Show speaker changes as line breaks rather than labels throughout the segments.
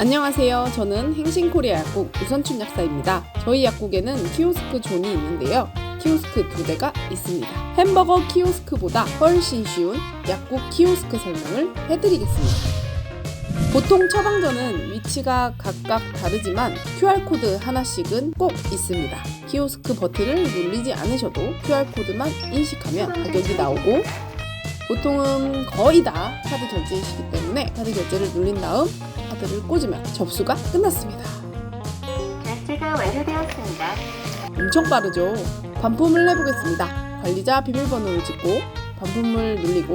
안녕하세요. 저는 행신코리아 약국 우선춘 약사입니다. 저희 약국에는 키오스크 존이 있는데요. 키오스크 두 대가 있습니다. 햄버거 키오스크보다 훨씬 쉬운 약국 키오스크 설명을 해드리겠습니다. 보통 처방전은 위치가 각각 다르지만 QR코드 하나씩은 꼭 있습니다. 키오스크 버튼을 누르지 않으셔도 QR코드만 인식하면 가격이 나오고 보통은 거의 다 카드 결제이시기 때문에 카드 결제를 누린 다음 카드를 꽂으면 접수가 끝났습니다.
결제가 완료되었습니다.
엄청 빠르죠? 반품을 해보겠습니다. 관리자 비밀번호를 찍고 반품을 눌리고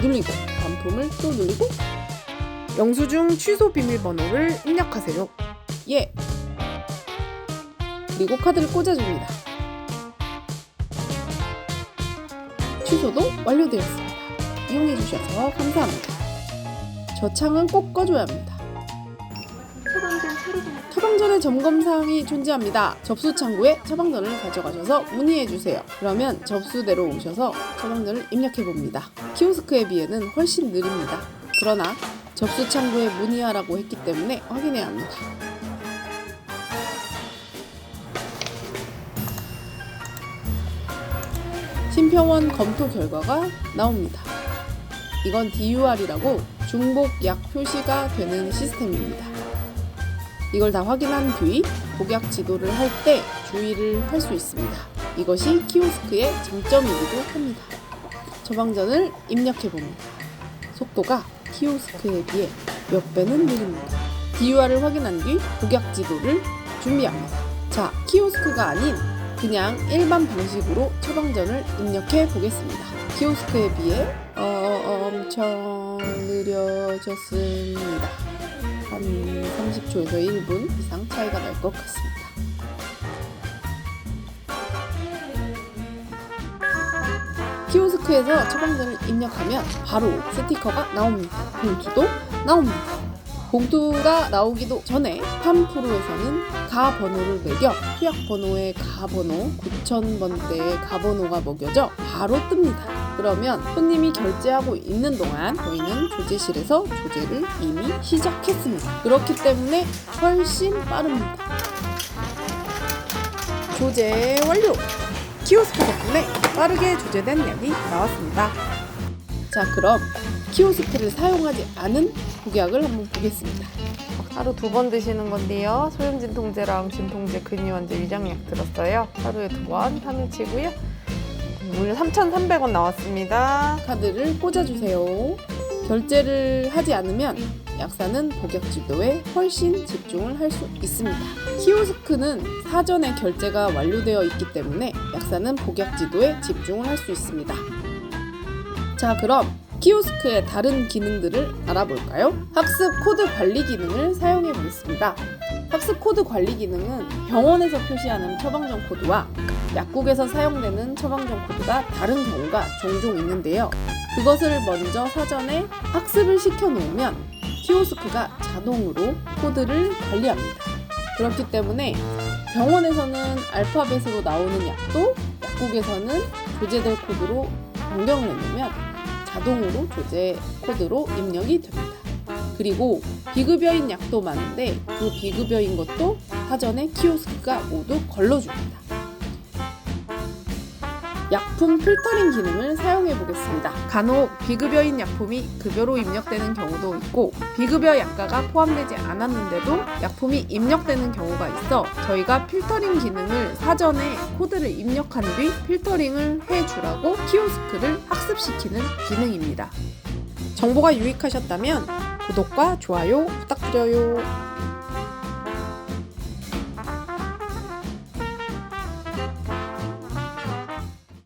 눌리고 반품을 또 눌리고 영수증 취소 비밀번호를 입력하세요. 예. 그리고 카드를 꽂아줍니다. 취소도 완료되었습니다. 이용해주셔서 감사합니다. 저 창은 꼭 꺼줘야 합니다. 처방전의 점검 사항이 존재합니다. 접수 창구에 처방전을 가져가셔서 문의해 주세요. 그러면 접수대로 오셔서 처방전을 입력해 봅니다. 키오스크에 비해는 훨씬 느립니다. 그러나 접수 창구에 문의하라고 했기 때문에 확인해야 합니다. 심표원 검토 결과가 나옵니다. 이건 DUR이라고 중복 약 표시가 되는 시스템입니다. 이걸 다 확인한 뒤 복약 지도를 할 때 주의를 할 수 있습니다. 이것이 키오스크의 장점이기도 합니다. 처방전을 입력해 봅니다. 속도가 키오스크에 비해 몇 배는 느립니다. DUR을 확인한 뒤 복약 지도를 준비합니다. 자, 키오스크가 아닌 그냥 일반 방식으로 처방전을 입력해 보겠습니다. 키오스크에 비해 어, 엄청 느려졌습니다. 한 30초에서 1분 이상 차이가 날 것 같습니다. 키오스크에서 처방전을 입력하면 바로 스티커가 나옵니다. 봉투도 나옵니다. 봉투가 나오기도 전에 팜프로에서는 가 번호를 매겨 투약 번호의 가 번호 9000번대의 가 번호가 먹여져 바로 뜹니다. 그러면 손님이 결제하고 있는 동안 저희는 조제실에서 조제를 이미 시작했습니다. 그렇기 때문에 훨씬 빠릅니다. 조제 완료! 키오스크 덕분에 빠르게 조제된 약이 나왔습니다. 자, 그럼 키오스크를 사용하지 않은 복약을 한번 보겠습니다. 하루 두 번 드시는 건데요. 소염 진 통제랑 진통제, 근위원제, 위장약 들었어요. 하루에 두 번 3일치고요. 오늘 3,300원 나왔습니다. 카드를 꽂아주세요. 결제를 하지 않으면 약사는 복약 지도에 훨씬 집중을 할 수 있습니다. 키오스크는 사전에 결제가 완료되어 있기 때문에 약사는 복약 지도에 집중을 할 수 있습니다. 자, 그럼 키오스크의 다른 기능들을 알아볼까요? 학습 코드 관리 기능을 사용해 보겠습니다. 학습 코드 관리 기능은 병원에서 표시하는 처방전 코드와 약국에서 사용되는 처방전 코드가 다른 경우가 종종 있는데요. 그것을 먼저 사전에 학습을 시켜 놓으면 키오스크가 자동으로 코드를 관리합니다. 그렇기 때문에 병원에서는 알파벳으로 나오는 약도 약국에서는 조제될 코드로 변경을 해놓으면 자동으로 조제 코드로 입력이 됩니다. 그리고 비급여인 약도 많은데 그 비급여인 것도 사전에 키오스크가 모두 걸러줍니다. 약품 필터링 기능을 사용해 보겠습니다. 간혹 비급여인 약품이 급여로 입력되는 경우도 있고 비급여 약가가 포함되지 않았는데도 약품이 입력되는 경우가 있어 저희가 필터링 기능을 사전에 코드를 입력한 뒤 필터링을 해주라고 키오스크를 학습시키는 기능입니다. 정보가 유익하셨다면 구독과 좋아요 부탁드려요.